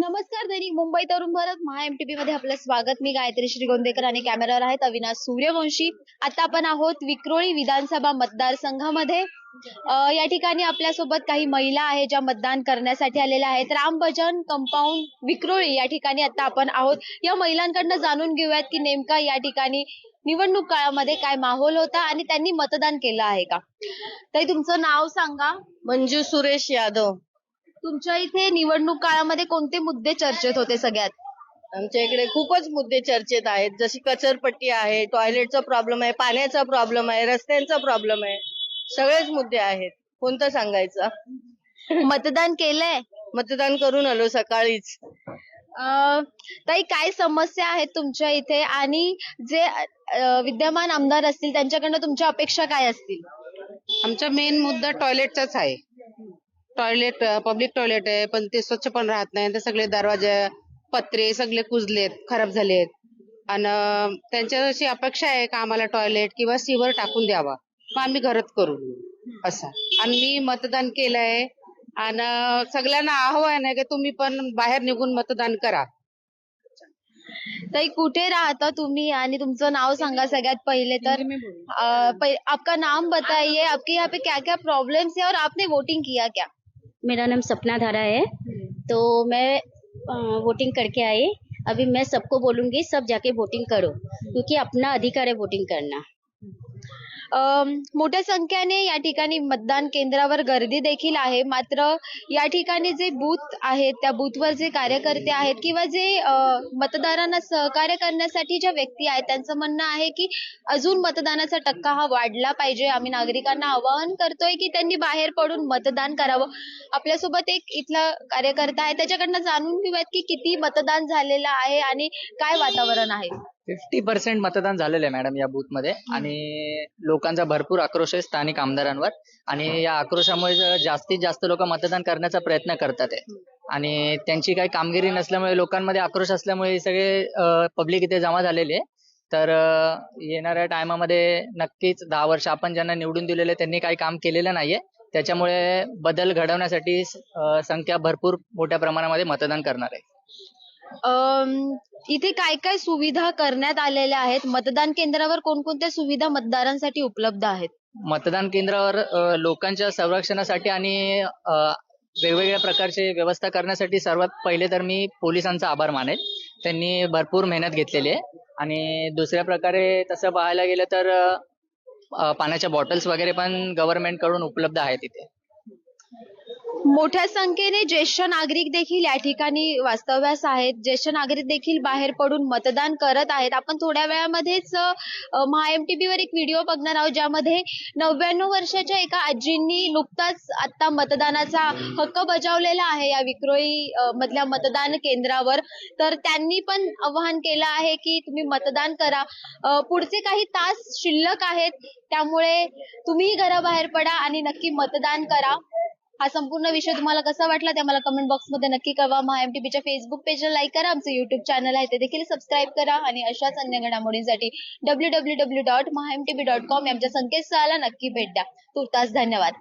नमस्कार दैनिक मुंबई तरुण भारत महा एमटीपी मध्ये आपलं स्वागत. मी गायत्री श्रीगोंदेकर आणि कॅमेरावर आहेत अविनाश सूर्यवंशी. आता आपण आहोत विक्रोळी विधानसभा मतदारसंघामध्ये. या ठिकाणी आपल्यासोबत काही महिला आहेत ज्या मतदान करण्यासाठी आलेल्या आहेत. राम भजन कंपाऊंड विक्रोळी या ठिकाणी आता आपण आहोत. या महिलांकडनं जाणून घेऊयात की नेमका या ठिकाणी निवडणूक काळामध्ये काय माहोल होता आणि त्यांनी मतदान केलं आहे का? ताई तुमचं नाव सांगा. मंजू सुरेश यादव. तुमच्या इथे निवडणूक काळामध्ये कोणते मुद्दे चर्चेत होते सगळ्यात? आमच्या इकडे खूपच मुद्दे चर्चेत आहेत. जशी कचरपट्टी आहे टॉयलेटचा प्रॉब्लेम आहे पाण्याचा प्रॉब्लेम आहे रस्त्यांचा प्रॉब्लेम आहे सगळेच मुद्दे आहेत. कोणतं सांगायचं? मतदान केलंय? मतदान करून आलो सकाळीच. अं, ताई काय समस्या आहेत तुमच्या इथे? आणि जे अं, विद्यमान आमदार असतील त्यांच्याकडनं तुमच्या अपेक्षा काय असतील? आमचा मेन मुद्दा टॉयलेटचाच आहे. टॉयलेट पब्लिक टॉयलेट आहे पण ते स्वच्छ पण राहत नाही. ते सगळे दरवाजे पत्रे सगळे कुजलेत खराब झालेत. आणि त्यांच्या अशी अपेक्षा आहे का आम्हाला टॉयलेट किंवा सिवर टाकून द्यावा? मग आम्ही घरात करू. असं. आणि मी मतदान केलंय. आणि सगळ्यांना आव्हान आहे की तुम्ही पण बाहेर निघून मतदान करा. ताई कुठे राहता तुम्ही? आणि तुमचं नाव सांगा सगळ्यात पहिले तर. आपका नाम बताइए. आपके यहाँ पे क्या क्या प्रॉब्लम्स है और आपने वोटिंग किया क्या? मेरा नाम सपना धारा है। तो मैं वोटिंग करके आई। अभी मैं सबको बोलूंगी सब जाके वोटिंग करो क्योंकि अपना अधिकार है वोटिंग करना। मोठ्या संख्येने या ठिकाणी मतदान केंद्रावर गर्दी देखील आहे. मात्र या ठिकाणी जे बूथ आहेत त्या बूथवर जे कार्यकर्ते आहेत किंवा जे मतदारांना सहकार्य करण्यासाठी ज्या व्यक्ती आहेत त्यांचं म्हणणं आहे की अजून मतदानाचा टक्का हा वाढला पाहिजे. आम्ही नागरिकांना आवाहन करतोय की त्यांनी बाहेर पडून मतदान करावं. आपल्यासोबत एक इथला कार्यकर्ता आहे. त्याच्याकडनं जाणून घेऊयात की किती मतदान झालेलं आहे आणि काय वातावरण आहे. फिफ्टी पर्सेंट मतदान झालेलं आहे मॅडम या बूथमध्ये. आणि लोकांचा भरपूर आक्रोश आहे स्थानिक आमदारांवर. आणि या आक्रोशामुळे जास्तीत जास्त लोक मतदान करण्याचा प्रयत्न करतात आहे. आणि त्यांची काही कामगिरी नसल्यामुळे लोकांमध्ये आक्रोश असल्यामुळे हे सगळे पब्लिक इथे जमा झालेली आहे. तर येणाऱ्या टायमामध्ये नक्कीच दहा वर्ष आपण ज्यांना निवडून दिलेले त्यांनी काही काम केलेलं नाहीये. त्याच्यामुळे बदल घडवण्यासाठी संख्या भरपूर मोठ्या प्रमाणामध्ये मतदान करणार आहे. इथे काय काय सुविधा करण्यात आलेल्या आहेत? मतदान केंद्रावर कोणकोणत्या सुविधा मतदारांसाठी उपलब्ध आहेत? मतदान केंद्रावर अ, लोकांच्या संरक्षणासाठी आणि अ, वेगवेगळ्या प्रकारचे व्यवस्था करण्यासाठी सर्वात पहिले तर मी पोलिसांचा आभार मानेल त्यांनी भरपूर मेहनत घेतलेली आहे. आणि दुसऱ्या प्रकारे तसं पाहायला गेलं तर अ, पाण्याच्या बॉटल्स वगैरे पण गव्हर्नमेंटकडून उपलब्ध आहेत इथे. मोठ्या संख्येने ज्येष्ठ नागरिक देखील या ठिकाणी वास्तव्यास आहेत. ज्येष्ठ नागरिक देखील बाहेर पडून मतदान करत आहेत. आपण थोड्या वेळामध्येच टीव्ही वर एक व्हिडिओ बघणार आहोत ज्यामध्ये नव्याण्णव वर्षाच्या एका आजींनी नुकताच आता मतदानाचा हक्क बजावलेला आहे या विक्रोई मधल्या मतदान केंद्रावर. तर त्यांनी पण आवाहन केलं आहे की तुम्ही मतदान करा. पुढचे काही तास शिल्लक आहेत. त्यामुळे तुम्हीही घराबाहेर पडा आणि नक्की मतदान करा. हा संपूर्ण विषय तुम्हाला कसा वाटला ते मला कमेंट बॉक्समध्ये नक्की कळवा. महा एमटीपीच्या फेसबुक पेजला लाईक करा. आमचं युट्यूब चॅनल आहे ते देखील सबस्क्राईब करा. आणि अशाच अन्य घडामोडींसाठी W W W dot dot com यांच्या संकेतस्थळाला नक्की भेट द्या. तुर्तास धन्यवाद.